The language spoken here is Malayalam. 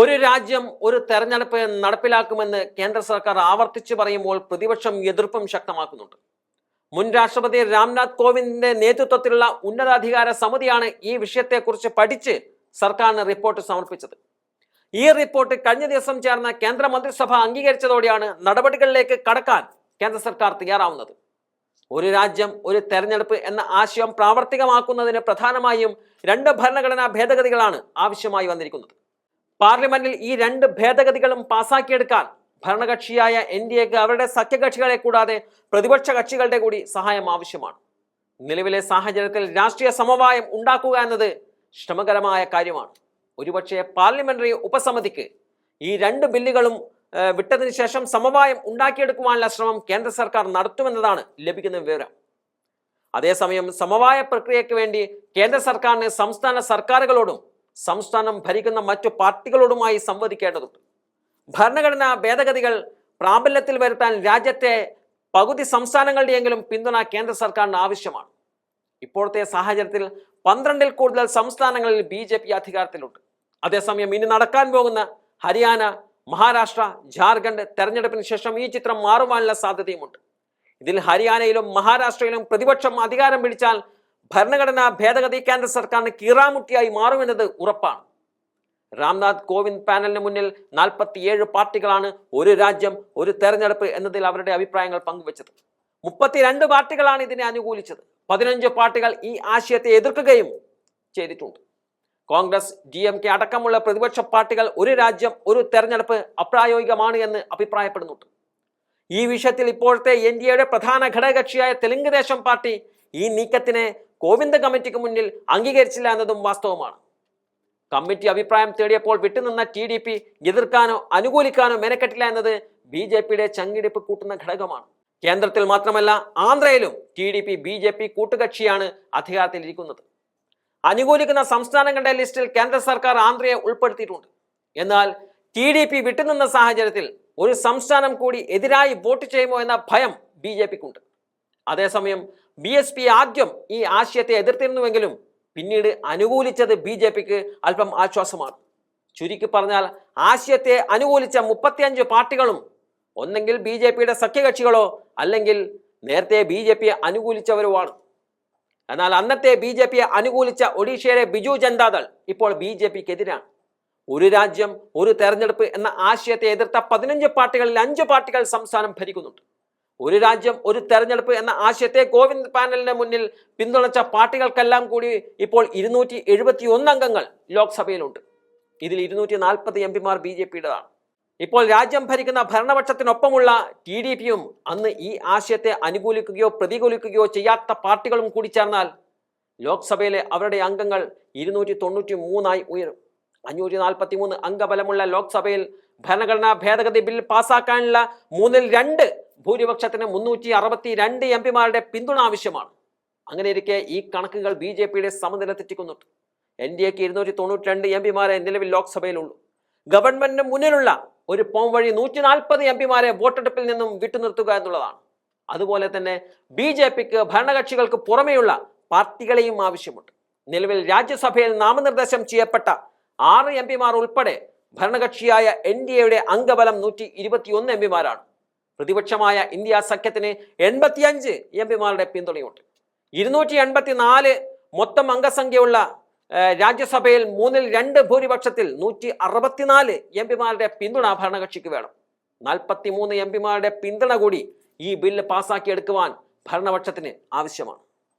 ഒരു രാജ്യം ഒരു തെരഞ്ഞെടുപ്പ് നടപ്പിലാക്കുമെന്ന് കേന്ദ്ര സർക്കാർ ആവർത്തിച്ചു പറയുമ്പോൾ പ്രതിപക്ഷം എതിർപ്പും ശക്തമാക്കുന്നുണ്ട്. മുൻ രാഷ്ട്രപതി രാംനാഥ് കോവിന്ദിന്റെ നേതൃത്വത്തിലുള്ള ഉന്നതാധികാര സമിതിയാണ് ഈ വിഷയത്തെക്കുറിച്ച് പഠിച്ച് സർക്കാരിന് റിപ്പോർട്ട് സമർപ്പിച്ചത്. ഈ റിപ്പോർട്ട് കഴിഞ്ഞ ദിവസം ചേർന്ന കേന്ദ്ര മന്ത്രിസഭ അംഗീകരിച്ചതോടെയാണ് നടപടികളിലേക്ക് കടക്കാൻ കേന്ദ്ര സർക്കാർ തയ്യാറാവുന്നത്. ഒരു രാജ്യം ഒരു തെരഞ്ഞെടുപ്പ് എന്ന ആശയം പ്രാവർത്തികമാക്കുന്നതിന് പ്രധാനമായും രണ്ട് ഭരണഘടനാ ഭേദഗതികളാണ് ആവശ്യമായി വന്നിരിക്കുന്നത്. പാർലമെന്റിൽ ഈ രണ്ട് ഭേദഗതികളും പാസാക്കിയെടുക്കാൻ ഭരണകക്ഷിയായ എൻ ഡി എക്ക് അവരുടെ സഖ്യകക്ഷികളെ കൂടാതെ പ്രതിപക്ഷ കക്ഷികളുടെ കൂടി സഹായം ആവശ്യമാണ്. നിലവിലെ സാഹചര്യത്തിൽ രാഷ്ട്രീയ സമവായം ഉണ്ടാക്കുക എന്നത് ശ്രമകരമായ കാര്യമാണ്. ഒരുപക്ഷെ പാർലമെന്ററി ഉപസമിതിക്ക് ഈ രണ്ട് ബില്ലുകളും വിട്ടതിന് ശേഷം സമവായം ഉണ്ടാക്കിയെടുക്കുവാനുള്ള ശ്രമം കേന്ദ്ര സർക്കാർ നടത്തുമെന്നതാണ് ലഭിക്കുന്ന വിവരം. അതേസമയം സമവായ പ്രക്രിയയ്ക്ക് വേണ്ടി കേന്ദ്ര സർക്കാരിന് സംസ്ഥാന സർക്കാരുകളോടും സംസ്ഥാനം ഭരിക്കുന്ന മറ്റു പാർട്ടികളോടുമായി സംവദിക്കേണ്ടതുണ്ട്. ഭരണഘടനാ ഭേദഗതികൾ പ്രാബല്യത്തിൽ വരുത്താൻ രാജ്യത്തെ പകുതി സംസ്ഥാനങ്ങളുടെയെങ്കിലും പിന്തുണ കേന്ദ്ര സർക്കാരിന് ആവശ്യമാണ്. ഇപ്പോഴത്തെ സാഹചര്യത്തിൽ പന്ത്രണ്ടിൽ കൂടുതൽ സംസ്ഥാനങ്ങളിൽ ബി ജെ പി അധികാരത്തിലുണ്ട്. അതേസമയം ഇനി നടക്കാൻ പോകുന്ന ഹരിയാന മഹാരാഷ്ട്ര ജാർഖണ്ഡ് തെരഞ്ഞെടുപ്പിന് ശേഷം ഈ ചിത്രം മാറുവാനുള്ള സാധ്യതയുമുണ്ട്. ഇതിൽ ഹരിയാനയിലും മഹാരാഷ്ട്രയിലും പ്രതിപക്ഷം അധികാരം പിടിച്ചാൽ ഭരണഘടനാ ഭേദഗതി കേന്ദ്ര സർക്കാരിന് കീറാമുട്ടിയായി മാറുമെന്നത് ഉറപ്പാണ്. രാംനാഥ് കോവിന്ദ് പാനലിന് മുന്നിൽ നാൽപ്പത്തിയേഴ് പാർട്ടികളാണ് ഒരു രാജ്യം ഒരു തെരഞ്ഞെടുപ്പ് എന്നതിൽ അവരുടെ അഭിപ്രായങ്ങൾ പങ്കുവച്ചത്. മുപ്പത്തിരണ്ട് പാർട്ടികളാണ് ഇതിനെ അനുകൂലിച്ചത്. പതിനഞ്ച് പാർട്ടികൾ ഈ ആശയത്തെ എതിർക്കുകയും ചെയ്തിട്ടുണ്ട്. കോൺഗ്രസ് ഡി എം കെ അടക്കമുള്ള പ്രതിപക്ഷ പാർട്ടികൾ ഒരു രാജ്യം ഒരു തെരഞ്ഞെടുപ്പ് അപ്രായോഗികമാണ് എന്ന് അഭിപ്രായപ്പെടുന്നുണ്ട്. ഈ വിഷയത്തിൽ ഇപ്പോഴത്തെ എൻ ഡി എയുടെ പ്രധാന ഘടകകക്ഷിയായ തെലുങ്ക് ദേശം പാർട്ടി ഈ നീക്കത്തിനെ കോവിന്ദ് കമ്മിറ്റിക്ക് മുന്നിൽ അംഗീകരിച്ചില്ല എന്നതും വാസ്തവമാണ്. കമ്മിറ്റി അഭിപ്രായം തേടിയപ്പോൾ വിട്ടുനിന്ന ടി ഡി പി എതിർക്കാനോ അനുകൂലിക്കാനോ മെനക്കെട്ടില്ല എന്നത് ബി ജെ പിയുടെ ചങ്കിടിപ്പ് കൂട്ടുന്ന ഘടകമാണ്. കേന്ദ്രത്തിൽ മാത്രമല്ല ആന്ധ്രയിലും T D P B J P കൂട്ടുകക്ഷിയാണ് അധികാരത്തിലിരിക്കുന്നത് അനുകൂലിക്കുന്ന സംസ്ഥാനങ്ങളുടെ ലിസ്റ്റിൽ കേന്ദ്ര സർക്കാർ ആന്ധ്രയെ ഉൾപ്പെടുത്തിയിട്ടുണ്ട്. എന്നാൽ ടി ഡി പി വിട്ടുനിന്ന സാഹചര്യത്തിൽ ഒരു സംസ്ഥാനം കൂടി എതിരായി വോട്ട് ചെയ്യുമോ എന്ന ഭയം ബി ജെ പിക്കുണ്ട്. അതേസമയം ബി എസ് പി ആദ്യം ഈ ആശയത്തെ എതിർത്തിരുന്നുവെങ്കിലും പിന്നീട് അനുകൂലിച്ചത് ബി ജെ പിക്ക് അല്പം ആശ്വാസമാണ്. ചുരുക്കി പറഞ്ഞാൽ ആശയത്തെ അനുകൂലിച്ച മുപ്പത്തിയഞ്ച് പാർട്ടികളും ഒന്നെങ്കിൽ ബി ജെ പിയുടെ സഖ്യകക്ഷികളോ അല്ലെങ്കിൽ നേരത്തെ ബി ജെ പിയെ അനുകൂലിച്ചവരുമാണ്. എന്നാൽ അന്നത്തെ ബി ജെ പിയെ അനുകൂലിച്ച ഒഡീഷയിലെ ബിജു ജനതാദൾ ഇപ്പോൾ ബി ജെ പിക്ക് എതിരാണ് ഒരു രാജ്യം ഒരു തെരഞ്ഞെടുപ്പ് എന്ന ആശയത്തെ എതിർത്ത പതിനഞ്ച് പാർട്ടികളിൽ അഞ്ച് പാർട്ടികൾ സംസ്ഥാനം ഭരിക്കുന്നുണ്ട്. ഒരു രാജ്യം ഒരു തെരഞ്ഞെടുപ്പ് എന്ന ആശയത്തെ കോവിന്ദ് പാനലിന് മുന്നിൽ പിന്തുണച്ച പാർട്ടികൾക്കെല്ലാം കൂടി ഇപ്പോൾ ഇരുന്നൂറ്റി എഴുപത്തി ഒന്ന് അംഗങ്ങൾ ലോക്സഭയിലുണ്ട്. ഇതിൽ ഇരുന്നൂറ്റി നാൽപ്പത് എം പിമാർ ബി ജെ പിയുടേതാണ്. ഇപ്പോൾ രാജ്യം ഭരിക്കുന്ന ഭരണപക്ഷത്തിനൊപ്പമുള്ള ടി ഡി പിയും അന്ന് ഈ ആശയത്തെ അനുകൂലിക്കുകയോ പ്രതികൂലിക്കുകയോ ചെയ്യാത്ത പാർട്ടികളും കൂടി ചേർന്നാൽ ലോക്സഭയിലെ അവരുടെ അംഗങ്ങൾ ഇരുന്നൂറ്റി തൊണ്ണൂറ്റി മൂന്നായി ഉയരും. അഞ്ഞൂറ്റി നാൽപ്പത്തി മൂന്ന് അംഗബലമുള്ള ലോക്സഭയിൽ ഭരണഘടനാ ഭേദഗതി ബിൽ പാസാക്കാനുള്ള മൂന്നിൽ രണ്ട് ഭൂരിപക്ഷത്തിന് മുന്നൂറ്റി അറുപത്തി രണ്ട് എം പിമാരുടെ പിന്തുണ ആവശ്യമാണ്. അങ്ങനെ ഇരിക്കെ ഈ കണക്കുകൾ ബി ജെ പിയുടെ സമനില തെറ്റിക്കുന്നുണ്ട് എൻ ഡി എക്ക് ഇരുന്നൂറ്റി തൊണ്ണൂറ്റി രണ്ട് എം പിമാരെ നിലവിൽ ലോക്സഭയിലുള്ളൂ. ഗവൺമെന്റിന് മുന്നിലുള്ള ഒരു പോം വഴി നൂറ്റി നാൽപ്പത് എം പിമാരെ വോട്ടെടുപ്പിൽ നിന്നും വിട്ടുനിർത്തുക എന്നുള്ളതാണ്. അതുപോലെ തന്നെ ബി ജെ പിക്ക് ഭരണകക്ഷികൾക്ക് പുറമെയുള്ള പാർട്ടികളെയും ആവശ്യമുണ്ട്. നിലവിൽ രാജ്യസഭയിൽ നാമനിർദ്ദേശം ചെയ്യപ്പെട്ട ആറ് എം പിമാർ ഉൾപ്പെടെ ഭരണകക്ഷിയായ എൻ ഡി എയുടെ അംഗബലം നൂറ്റി ഇരുപത്തിയൊന്ന് എം പിമാരാണ്. പ്രതിപക്ഷമായ ഇന്ത്യ സഖ്യത്തിന് എൺപത്തിയഞ്ച് എം പിമാരുടെ പിന്തുണയുണ്ട്. ഇരുന്നൂറ്റി എൺപത്തി നാല് മൊത്തം അംഗസംഖ്യയുള്ള രാജ്യസഭയിൽ മൂന്നിൽ രണ്ട് ഭൂരിപക്ഷത്തിൽ നൂറ്റി അറുപത്തിനാല് എം പിമാരുടെ പിന്തുണ ഭരണകക്ഷിക്ക് വേണം. നാൽപ്പത്തി മൂന്ന് എം പിമാരുടെ പിന്തുണ കൂടി ഈ ബില്ല് പാസാക്കിയെടുക്കുവാൻ ഭരണപക്ഷത്തിന് ആവശ്യമാണ്.